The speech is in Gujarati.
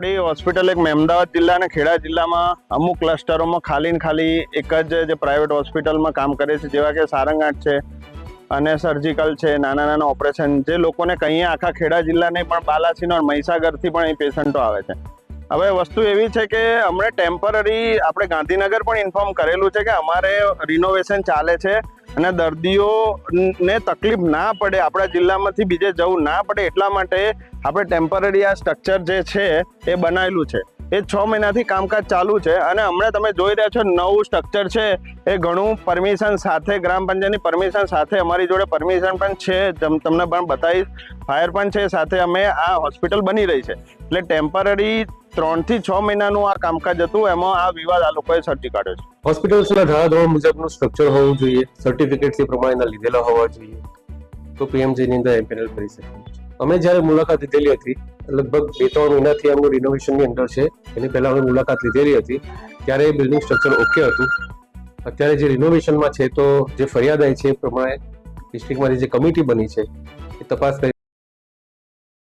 આપણી હોસ્પિટલ એક અમદાવાદ જિલ્લા અને ખેડા જિલ્લામાં અમુક ક્લસ્ટરોમાં ખાલી ખાલી એક જ જે પ્રાઇવેટ હોસ્પિટલમાં કામ કરે છે, જેવા કે સારંગાટ છે અને સર્જિકલ છે, નાના નાના ઓપરેશન જે લોકોને કંઈ આખા ખેડા જિલ્લા નહીં, પણ બાલાસીનો મહીસાગરથી પણ અહીં પેશન્ટો આવે છે. હવે વસ્તુ એવી છે કે અમને ટેમ્પરરી આપણે ગાંધીનગર પણ ઇન્ફોર્મ કરેલું છે કે અમારે રિનોવેશન ચાલે છે. અને દર્દીઓને તકલીફ ના પડે, આપણા જિલ્લામાંથી બીજે જવું ના પડે એટલા માટે આપણે ટેમ્પરરી આ સ્ટ્રક્ચર જે છે એ બનાવેલું છે. એ છ મહિનાથી કામકાજ ચાલુ છે અને હમણાં તમે જોઈ રહ્યા છો નવું સ્ટ્રક્ચર છે. એ ઘણું પરમિશન સાથે, ગ્રામ પંચાયતની પરમિશન સાથે, અમારી જોડે પરમિશન પણ છે. તમ- તમને પણ બતાવીશ. ફાયર પણ છે સાથે અમે આ હોસ્પિટલ બની રહી છે. એટલે ટેમ્પરરી ત્રણથી છ મહિનાનું આ કામકાજ હતું, એમાં આ વિવાદ આ લોકોએ સર્ટી કાઢ્યો છે. હોસ્પિટલ્સના ધારાધોરણ મુજબનું સ્ટ્રક્ચર હોવું જોઈએ સર્ટિફિકેટ્સ એ પ્રમાણેના લીધેલા હોવા જોઈએ, તો પીએમજીની અંદર એમ્પેનલ કરી શકીએ. અમે જ્યારે મુલાકાત લીધેલી હતી, લગભગ બે ત્રણ મહિનાથી એમનું રિનોવેશનની અંદર છે, એની પહેલા અમે મુલાકાત લીધેલી હતી, ત્યારે એ બિલ્ડિંગ સ્ટ્રક્ચર ઓકે હતું. અત્યારે જે રિનોવેશનમાં છે, તો જે ફરિયાદ આવી છે એ પ્રમાણે ડિસ્ટ્રિક્ટમાંથી જે કમિટી બની છે, એ તપાસ કરી